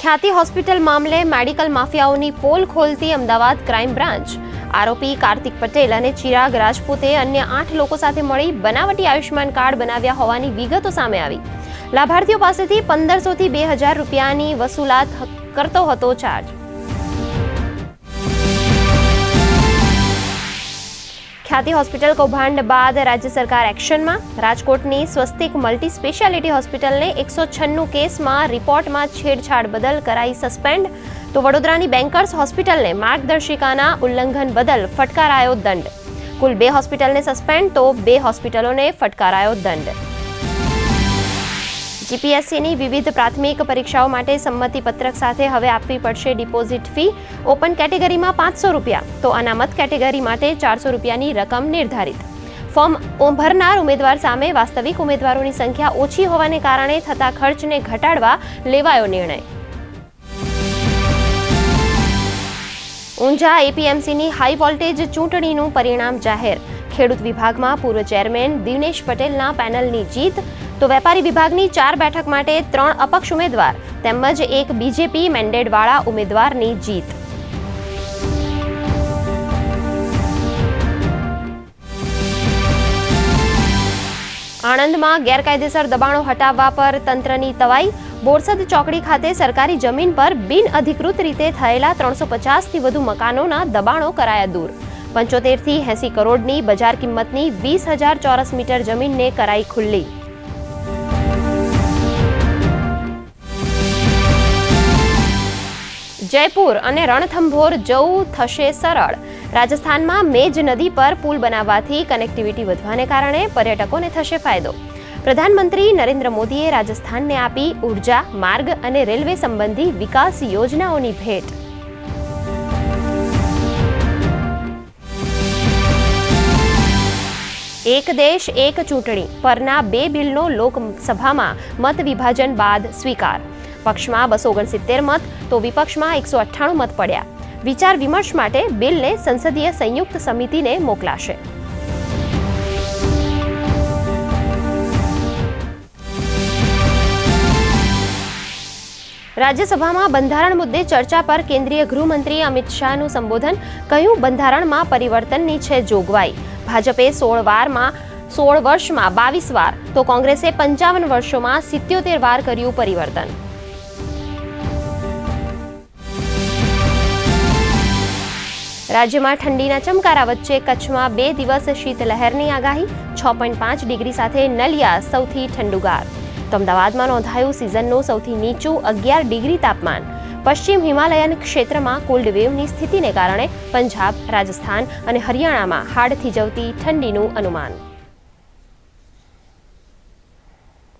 ખ્યાતિ હોસ્પિટલ મામલે મેડિકલ માફિયાઓની પોલ ખોલતી અમદાવાદ ક્રાઇમ બ્રાન્ચ. આરોપી કાર્તિક પટેલ અને ચિરાગ રાજપૂતે અન્ય આઠ લોકો સાથે મળી બનાવટી આયુષ્યમાન કાર્ડ બનાવ્યા હોવાની વિગતો સામે આવી. લાભાર્થીઓ પાસેથી પંદરસોથી બે હજાર રૂપિયાની વસૂલાત કરતો હતો ચાર્જ ખ્યાતિ હોસ્પિટલ કૌભાંડ બાદ રાજ્ય સરકાર એક્શનમાં? રાજકોટની સ્વસ્તિક મલ્ટી સ્પેશિયાલિટી હોસ્પિટલને એકસો છન્નું કેસમાં રિપોર્ટમાં છેડછાડ બદલ કરાઈ સસ્પેન્ડ. તો વડોદરાની બેન્કર્સ હોસ્પિટલને માર્ગદર્શિકાના ઉલ્લંઘન બદલ ફટકારાયો દંડ. કુલ બે હોસ્પિટલને સસ્પેન્ડ, તો બે હોસ્પિટલોને ફટકારાયો દંડ. જીપીએસસીની વિવિધ પ્રાથમિક પરીક્ષાઓ માટે સંમતિ પત્રક સાથે હવે આપવી પડશે ડિપોઝિટ ફી. ઓપન કેટેગરીમાં પાંચસો રૂપિયા. તો અનામત કેટેગરી માટે ચારસો રૂપિયાની રકમ નિર્ધારિત. ફોર્મ ભરનાર ઉમેદવાર સામે વાસ્તવિક ઉમેદવારોની સંખ્યા ઓછી હોવાને કારણે થતા ખર્ચને ઘટાડવા લેવાયો નિર્ણય. ઊંઝા એપીએમસીની હાઈ વોલ્ટેજ ચૂંટણીનું પરિણામ જાહેર. ખેડૂત વિભાગમાં પૂર્વ ચેરમેન દિનેશ પટેલના પેનલની જીત તો વેપારી વિભાગની ચાર બેઠક માટે ત્રણ અપક્ષ ઉમેદવાર, તેમજ એક બીજેપી મેન્ડેટવાળા ઉમેદવારની જીત. આણંદમાં ગેરકાયદેસર દબાણો હટાવવા પર તંત્રની તવાઈ, બોરસદ ચોકડી ખાતે સરકારી જમીન પર બિન અધિકૃત રીતે થયેલા ત્રણસો પચાસથી વધુ મકાનોના દબાણો કરાયા દૂર. પંચોતેરથી એંસી કરોડની બજાર કિંમતની વીસ હજાર ચોરસ મીટર જમીનને કરાઈ ખુલ્લી. જયપુર અને રણથંભોર જવું થશે સરળ. રાજસ્થાનમાં મેજ નદી પર પુલ બનાવવાથી કનેક્ટિવિટી વધવાને કારણે પર્યટકોને થશે ફાયદો. પ્રધાનમંત્રી નરેન્દ્ર મોદીએ રાજસ્થાનને આપી ઊર્જા, માર્ગ અને રેલવે સંબંધી વિકાસ યોજનાઓની ભેટ. એક દેશ, એક ચૂંટણી પરના બે બિલનો લોકસભામાં મત વિભાજન બાદ સ્વીકાર. પક્ષમાં બસો ઓગણસિત્તેર મત, તો વિપક્ષમાં એકસો અઠ્ઠાણું મત પડ્યા. વિચાર વિમર્શ માટે બિલને સંસદીય સંયુક્ત સમિતિને મોકલાશે. રાજ્યસભામાં બંધારણ મુદ્દે ચર્ચા પર કેન્દ્રીય ગૃહમંત્રી અમિત શાહનું સંબોધન, કહ્યું બંધારણમાં પરિવર્તનની છે જોગવાઈ. ભાજપે સોળ વારમાં, સોળ વર્ષમાં બાવીસ વાર, તો કોંગ્રેસે પંચાવન વર્ષોમાં સિત્યોતેર વાર કર્યું પરિવર્તન. રાજ્યમાં ઠંડીના ચમકારા વચ્ચે કચ્છમાં બે દિવસ શીતલહેરની આગાહી, છ પોઈન્ટ પાંચ ડિગ્રી સાથે નલિયા સૌથી ઠંડુગાર. તો અમદાવાદમાં નોંધાયું સિઝનનું સૌથી નીચું અગિયાર ડિગ્રી તાપમાન. પશ્ચિમ હિમાલયન ક્ષેત્રમાં કોલ્ડ વેવની સ્થિતિને કારણે પંજાબ, રાજસ્થાન અને હરિયાણામાં હાડ થીજવતી ઠંડીનું અનુમાન.